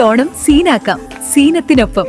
ഓണം സീനാക്കാം. സീനത്തിനൊപ്പം.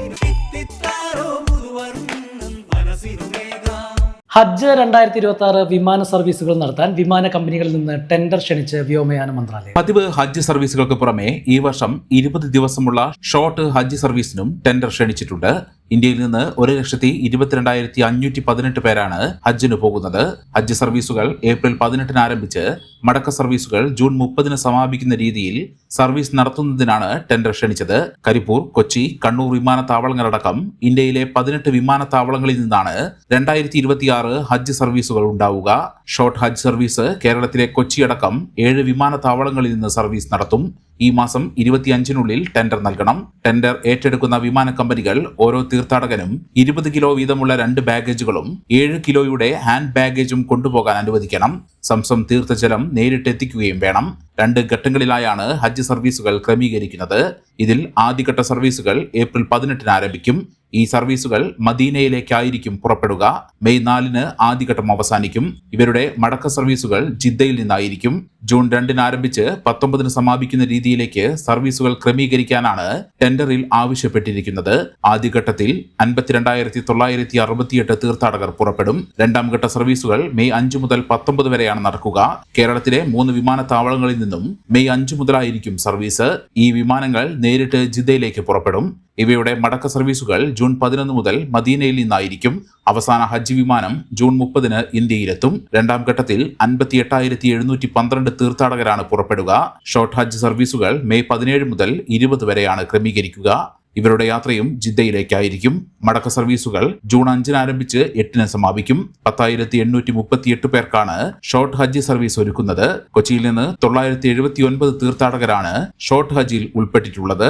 ഹജ്ജ് രണ്ടായിരത്തി ഇരുപത്തി ആറ് വിമാന സർവീസുകൾ നടത്താൻ വിമാന കമ്പനികളിൽ നിന്ന് ടെൻഡർ ക്ഷണിച്ച് വ്യോമയാന മന്ത്രാലയം. പതിവ് ഹജ്ജ് സർവീസുകൾക്ക് പുറമെ ഈ വർഷം ഇരുപത് ദിവസമുള്ള ഷോർട്ട് ഹജ്ജ് സർവീസിനും ടെൻഡർ ക്ഷണിച്ചിട്ടുണ്ട്. ഇന്ത്യയിൽ നിന്ന് ഒരു ലക്ഷത്തി ഇരുപത്തിരണ്ടായിരത്തി അഞ്ഞൂറ്റി പതിനെട്ട് പേരാണ് ഹജ്ജിന് പോകുന്നത്. ഹജ്ജ് സർവീസുകൾ ഏപ്രിൽ പതിനെട്ടിന് ആരംഭിച്ച് മടക്ക സർവീസുകൾ ജൂൺ മുപ്പതിന് സമാപിക്കുന്ന രീതിയിൽ സർവീസ് നടത്തുന്നതിനാണ് ടെൻഡർ ക്ഷണിച്ചത്. കരിപ്പൂർ കൊച്ചി കണ്ണൂർ വിമാനത്താവളങ്ങളടക്കം ഇന്ത്യയിലെ പതിനെട്ട് വിമാനത്താവളങ്ങളിൽ നിന്നാണ് രണ്ടായിരത്തി ഇരുപത്തിയാറ് ഹജ്ജ് സർവീസുകൾ ഉണ്ടാവുക. ഷോർട്ട് ഹജ്ജ് സർവീസ് കേരളത്തിലെ കൊച്ചിയടക്കം ഏഴ് വിമാനത്താവളങ്ങളിൽ നിന്ന് സർവീസ് നടത്തും. ഈ മാസം ഇരുപത്തിയഞ്ചിനുള്ളിൽ ടെൻഡർ നൽകണം. ടെൻഡർ ഏറ്റെടുക്കുന്ന വിമാന കമ്പനികൾ ഓരോ തീർത്ഥാടകനും ഇരുപത് കിലോ വീതമുള്ള രണ്ട് ബാഗേജുകളും ഏഴ് കിലോയുടെ ഹാൻഡ് ബാഗേജും കൊണ്ടുപോകാൻ അനുവദിക്കണം. സംസം തീർത്ഥജലം നേരിട്ടെത്തിക്കുകയും വേണം. രണ്ട് ഘട്ടങ്ങളിലായാണ് ഹജ്ജ് സർവീസുകൾ ക്രമീകരിക്കുന്നത്. ഇതിൽ ആദ്യഘട്ട സർവീസുകൾ ഏപ്രിൽ പതിനെട്ടിന് ആരംഭിക്കും. ഈ സർവീസുകൾ മദീനയിലേക്കായിരിക്കും പുറപ്പെടുക. മെയ് നാലിന് ആദ്യഘട്ടം അവസാനിക്കും. ഇവരുടെ മടക്ക സർവീസുകൾ ജിദ്ദയിൽ നിന്നായിരിക്കും. ജൂൺ രണ്ടിന് ആരംഭിച്ച് പത്തൊമ്പതിന് സമാപിക്കുന്ന രീതിയിലേക്ക് സർവീസുകൾ ക്രമീകരിക്കാനാണ് ടെൻഡറിൽ ആവശ്യപ്പെട്ടിരിക്കുന്നത്. ആദ്യഘട്ടത്തിൽ അൻപത്തിരണ്ടായിരത്തി തൊള്ളായിരത്തി അറുപത്തിയെട്ട് തീർത്ഥാടകർ പുറപ്പെടും. രണ്ടാം ഘട്ട സർവീസുകൾ മെയ് അഞ്ച് മുതൽ പത്തൊമ്പത് വരെയാണ് നടക്കുക. കേരളത്തിലെ മൂന്ന് വിമാനത്താവളങ്ങളിൽ നിന്നും മെയ് അഞ്ച് മുതലായിരിക്കും സർവീസ്. ഈ വിമാനങ്ങൾ നേരിട്ട് ജിദ്ദയിലേക്ക് പുറപ്പെടും. ഇവയുടെ മടക്ക സർവീസുകൾ ജൂൺ പതിനൊന്ന് മുതൽ മദീനയിൽ നിന്നായിരിക്കും. അവസാന ഹജ്ജ് വിമാനം ജൂൺ മുപ്പതിന് ഇന്ത്യയിലെത്തും. രണ്ടാം ഘട്ടത്തിൽ അൻപത്തി എട്ടായിരത്തി എഴുന്നൂറ്റി പന്ത്രണ്ട് തീർത്ഥാടകരാണ് പുറപ്പെടുക. ഷോർട്ട് ഹജ്ജ് സർവീസുകൾ മെയ് പതിനേഴ് മുതൽ ഇരുപത് വരെയാണ് ക്രമീകരിക്കുക. ഇവരുടെ യാത്രയും ജിദ്ദയിലേക്കായിരിക്കും. മടക്ക സർവീസുകൾ ജൂൺ അഞ്ചിന് ആരംഭിച്ച് എട്ടിന് സമാപിക്കും. പത്തായിരത്തി എണ്ണൂറ്റി മുപ്പത്തിയെട്ട് പേർക്കാണ് ഷോർട്ട് ഹജ്ജ് സർവീസ് ഒരുക്കുന്നത്. കൊച്ചിയിൽ നിന്ന് തൊള്ളായിരത്തി എഴുപത്തി ഒൻപത് തീർത്ഥാടകരാണ് ഷോർട്ട് ഹജ്ജിൽ ഉൾപ്പെട്ടിട്ടുള്ളത്.